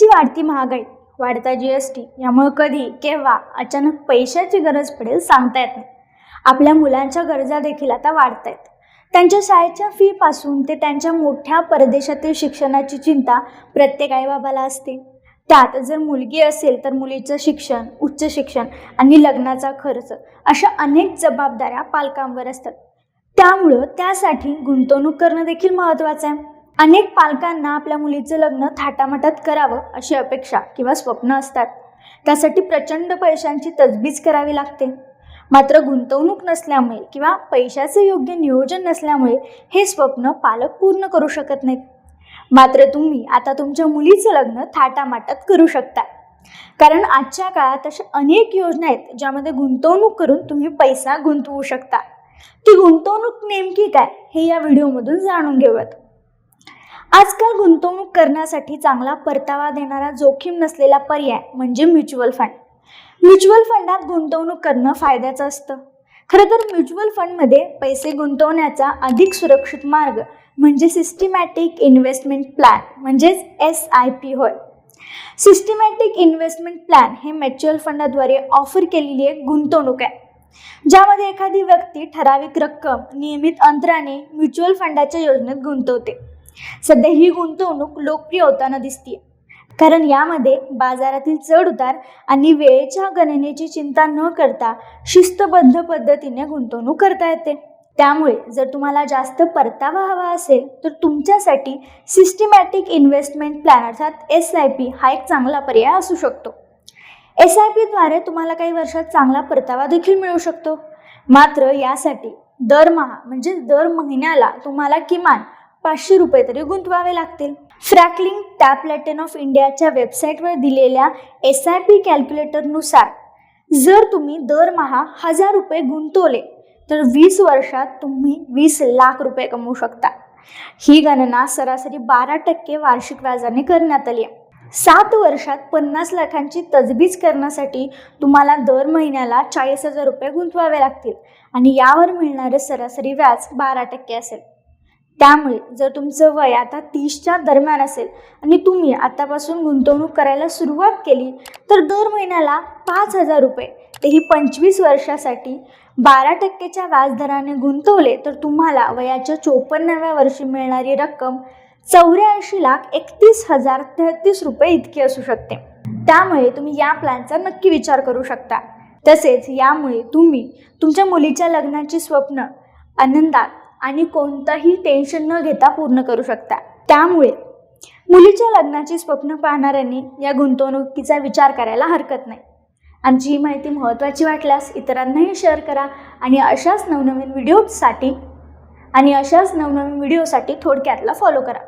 सध्याची वाढती महागाई वाढता जी एस टी यामुळे कधी केव्हा अचानक पैशाची गरज पडेल सांगता येत नाही. आपल्या मुलांच्या गरजा देखील आता वाढत आहेत. त्यांच्या शाळेच्या फीपासून ते त्यांच्या मोठ्या परदेशातील शिक्षणाची चिंता प्रत्येक आईबाबाला असते. त्यात जर मुलगी असेल तर मुलीचं शिक्षण उच्च शिक्षण आणि लग्नाचा खर्च अशा अनेक जबाबदाऱ्या पालकांवर असतात. त्यामुळं त्यासाठी गुंतवणूक करणं देखील महत्त्वाचं आहे. अनेक पालकांना आपल्या मुलीचं लग्न थाटामाटात करावं अशी अपेक्षा किंवा स्वप्न असतात. त्यासाठी प्रचंड पैशांची तजबीज करावी लागते. मात्र गुंतवणूक नसल्यामुळे किंवा पैशाचे योग्य नियोजन नसल्यामुळे हे स्वप्न पालक पूर्ण करू शकत नाहीत. मात्र तुम्ही आता तुमच्या मुलीचं लग्न थाटामाटात करू शकता. कारण आजच्या काळात अशा अनेक योजना आहेत ज्यामध्ये गुंतवणूक करून तुम्ही पैसा गुंतवू शकता. ती गुंतवणूक नेमकी काय हे या व्हिडिओमधून जाणून घेऊयात. आजकाल गुंतवणूक करण्यासाठी चांगला परतावा देणारा जोखीम नसलेला पर्याय म्हणजे म्युच्युअल फंड. म्युच्युअल फंडात गुंतवणूक करणं फायद्याचं असतं. खरं तर म्युच्युअल फंडमध्ये पैसे गुंतवण्याचा अधिक सुरक्षित मार्ग म्हणजे सिस्टमॅटिक इन्व्हेस्टमेंट प्लॅन म्हणजेच एस आय पी होय. सिस्टमॅटिक इन्व्हेस्टमेंट प्लॅन हे म्युच्युअल फंडाद्वारे ऑफर केलेली एक गुंतवणूक आहे. ज्यामध्ये एखादी व्यक्ती ठराविक रक्कम नियमित अंतराने म्युच्युअल फंडाच्या योजनेत गुंतवते. सध्या ही गुंतवणूक लोकप्रिय होताना दिसते कारण यामध्ये बाजारातील चढ उतार आणि वेळेच्या गणनेची चिंता न करता शिस्तबद्ध पद्धतीने गुंतवणूक करता येते. त्यामुळे जर तुम्हाला जास्त परतावा हवा असेल तर तुमच्यासाठी सिस्टमॅटिक इन्व्हेस्टमेंट प्लॅन अर्थात एस आय पी हा एक चांगला पर्याय असू शकतो. एस आय पीद्वारे तुम्हाला काही वर्षात चांगला परतावा देखील मिळू शकतो. मात्र यासाठी दरमहा म्हणजे दर महिन्याला तुम्हाला किमान पाचशे रुपये तरी गुंतवावे लागतील. फ्रॅकलिंग टॅप लॅटन ऑफ इंडियाच्या वेबसाईटवर दिलेल्या एस आय पी कॅल्क्युलेटरनुसार जर तुम्ही दरमहा हजार रुपये गुंतवले तर वीस वर्षात तुम्ही वीस लाख रुपये कमवू शकता. ही गणना सरासरी बारा टक्के वार्षिक व्याजाने करण्यात आली आहे. सात वर्षात पन्नास लाखांची तजबीज करण्यासाठी तुम्हाला दर महिन्याला चाळीस हजार रुपये गुंतवावे लागतील आणि यावर मिळणारे सरासरी व्याज बारा टक्के असेल. त्यामुळे जर तुमचं वय आता तीसच्या दरम्यान असेल आणि तुम्ही आतापासून गुंतवणूक करायला सुरुवात केली तर दर महिन्याला पाच हजार रुपये तेही पंचवीस वर्षासाठी बारा टक्केच्या व्याजदराने गुंतवले तर तुम्हाला वयाच्या चोपन्नाव्या वर्षी मिळणारी रक्कम चौऱ्याऐंशी लाख एकतीस हजार तेहतीस रुपये इतकी असू शकते. त्यामुळे तुम्ही या प्लॅनचा नक्की विचार करू शकता. तसेच यामुळे तुम्ही तुमच्या मुलीच्या लग्नाची स्वप्न आनंदात आणि कोणतंही टेन्शन न घेता पूर्ण करू शकता. त्यामुळे मुलीच्या लग्नाची स्वप्न पाहणाऱ्यांनी या गुंतवणुकीचा विचार करायला हरकत नाही. आमची ही माहिती महत्त्वाची वाटल्यास इतरांनाही शेअर करा आणि अशाच नवनवीन व्हिडिओसाठी आणि अशाच नवनवीन व्हिडिओसाठी थोडक्यातला फॉलो करा.